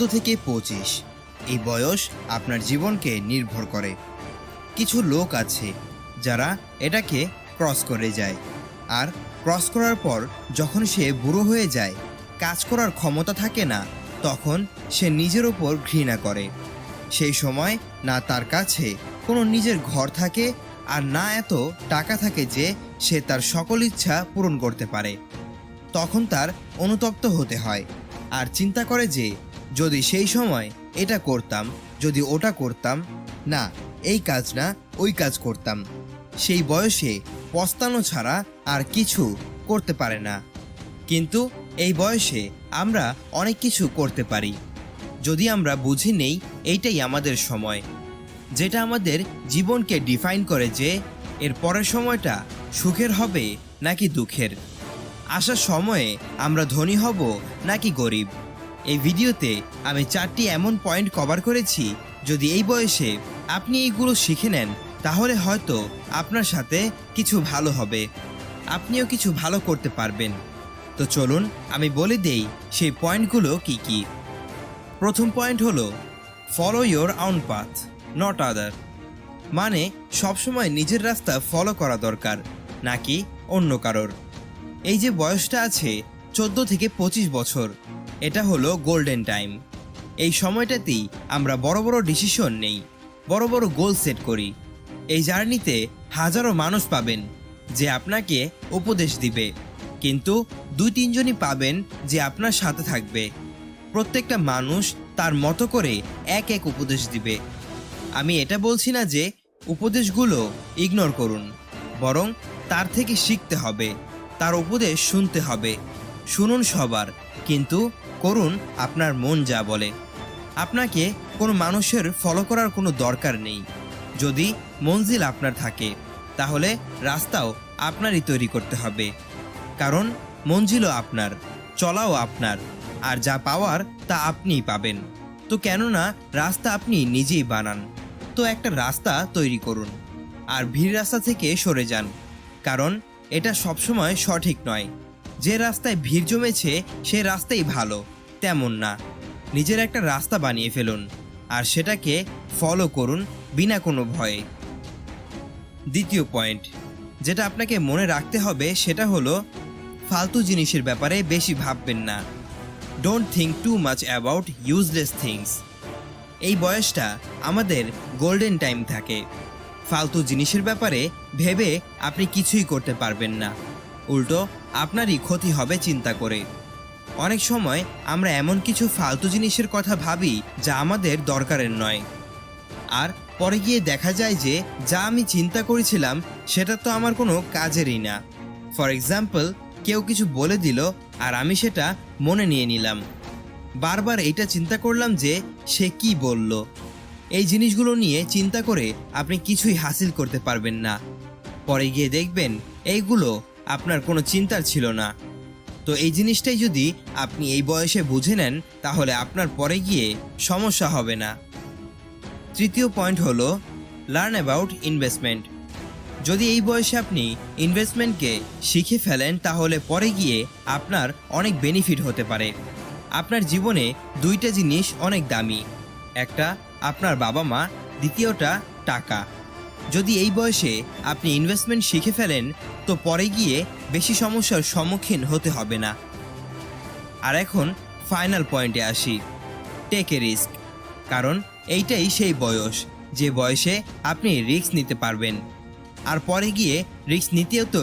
চোদ্দ থেকে পঁচিশ। এই বয়স আপনার জীবনকে নির্ভর করে। কিছু লোক আছে যারা এটাকে ক্রস করে যায়। আর ক্রস করার পর যখন সে বুড়ো হয়ে যায়, কাজ করার ক্ষমতা থাকে না, তখন সে নিজের ওপর ঘৃণা করে। সেই সময় না তার কাছে কোনো নিজের ঘর থাকে আর না এত টাকা থাকে যে সে তার সকল ইচ্ছা পূরণ করতে পারে। তখন তার অনুতপ্ত হতে হয় আর চিন্তা করে যে যদি সেই সময় এটা করতাম, যদি ওটা করতাম, না, এই কাজ না, ওই কাজ করতাম। সেই বয়সে পস্তানো ছাড়া আর কিছু করতে পারে না। কিন্তু এই বয়সে আমরা অনেক কিছু করতে পারি। যদি আমরা বুঝি নেই, এইটাই আমাদের সময়। যেটা আমাদের জীবনকে ডিফাইন করে যে, এর পরের সময়টা সুখের হবে নাকি দুঃখের? আসার সময়ে আমরা ধনী হব নাকি গরিব? এই ভিডিওতে আমি চারটি এমন পয়েন্ট কভার করেছি যদি এই বয়সে আপনি এইগুলো শিখে নেন, তাহলে হয়তো আপনার সাথে কিছু ভালো হবে। আপনিও কিছু ভালো করতে পারবেন। তো চলুন আমি বলে দেই সেই পয়েন্টগুলো কি কি। প্রথম পয়েন্ট হলো follow your own path not other মানে সবসময় নিজের রাস্তা ফলো করা দরকার, নাকি অন্য কারোর। এই যে বয়সটা আছে, চোদ্দ থেকে পঁচিশ বছর। এটা হলো গোল্ডেন টাইম এই সময়টাতেই আমরা বড় বড় ডিসিশন নেই, বড় বড় গোল সেট করি। এই জার্নিতে হাজারো মানুষ পাবেন যে আপনাকে উপদেশ দিবে। কিন্তু দুই তিনজনই পাবেন যে আপনার সাথে থাকবে। প্রত্যেকটা মানুষ তার মতো করে এক এক উপদেশ দিবে। আমি এটা বলছি না যে উপদেশগুলো ইগনোর করুন, বরং তার থেকে শিখতে হবে, তার উপদেশ শুনতে হবে। শুনুন সবার, কিন্তু করুন আপনার মন যা বলে। আপনাকে কোনো মানুষের ফলো করার কোনো দরকার নেই। যদি মঞ্জিল আপনার থাকে, তাহলে রাস্তাও আপনারই তৈরি করতে হবে। কারণ মঞ্জিলও আপনার, চলাও আপনার, আর যা পাওয়ার তা আপনিই পাবেন। তো কেননা রাস্তা আপনি নিজেই বানান, তো একটা রাস্তা তৈরি করুন, আর ভিড় রাস্তা থেকে সরে যান, কারণ এটা সবসময় সঠিক নয়। যে রাস্তায় ভিড় জমেছে, সে রাস্তাই ভালো, তেমন না। নিজের একটা রাস্তা বানিয়ে ফেলুন, আর সেটাকে ফলো করুন বিনা কোনো ভয়ে। দ্বিতীয় পয়েন্ট যেটা আপনাকে মনে রাখতে হবে, সেটা হলো, ফালতু জিনিসের ব্যাপারে বেশি ভাববেন না। Don't think too much about useless things এই বয়সটা আমাদের গোল্ডেন টাইম থাকে। ফালতু জিনিসের ব্যাপারে ভেবে আপনি কিছুই করতে পারবেন না। উল্টো আপনারই ক্ষতি হবে চিন্তা করে। অনেক সময় আমরা এমন কিছু ফালতু জিনিসের কথা ভাবি যা আমাদের দরকারের নয়। আর পরে গিয়ে দেখা যায় যে যা আমি চিন্তা করেছিলাম সেটা তো আমার কোনো কাজেরই না। ফর এক্সাম্পল, কেউ কিছু বলে দিল আর আমি সেটা মনে নিয়ে নিলাম। বারবার এইটা চিন্তা করলাম যে সে কি বলল। এই জিনিসগুলো নিয়ে চিন্তা করে আপনি কিছুই হাসিল করতে পারবেন না। পরে গিয়ে দেখবেন এইগুলো আপনার কোনো চিন্তার ছিল না। তো এই জিনিসটাই যদি আপনি এই বয়সে বুঝে নেন, তাহলে আপনার পরে গিয়ে সমস্যা হবে না। তৃতীয় পয়েন্ট হলো লার্ন অ্যাবাউট ইনভেস্টমেন্ট যদি এই বয়সে আপনি ইনভেস্টমেন্টকে শিখে ফেলেন, তাহলে পরে গিয়ে আপনার অনেক বেনিফিট হতে পারে। আপনার জীবনে দুইটা জিনিস অনেক দামি। একটা, আপনার বাবা মা, দ্বিতীয়টা, টাকা। যদি এই বয়সে আপনি ইনভেস্টমেন্ট শিখে ফেলেন, তো পরে গিয়ে বেশি সমস্যার সম্মুখীন হতে হবে না। আর এখন ফাইনাল পয়েন্টে আসি। টেক এ রিস্ক কারণ এইটাই সেই বয়স, যে বয়সে আপনি রিস্ক নিতে পারবেন। আর পরে গিয়ে রিস্ক নিতেও তো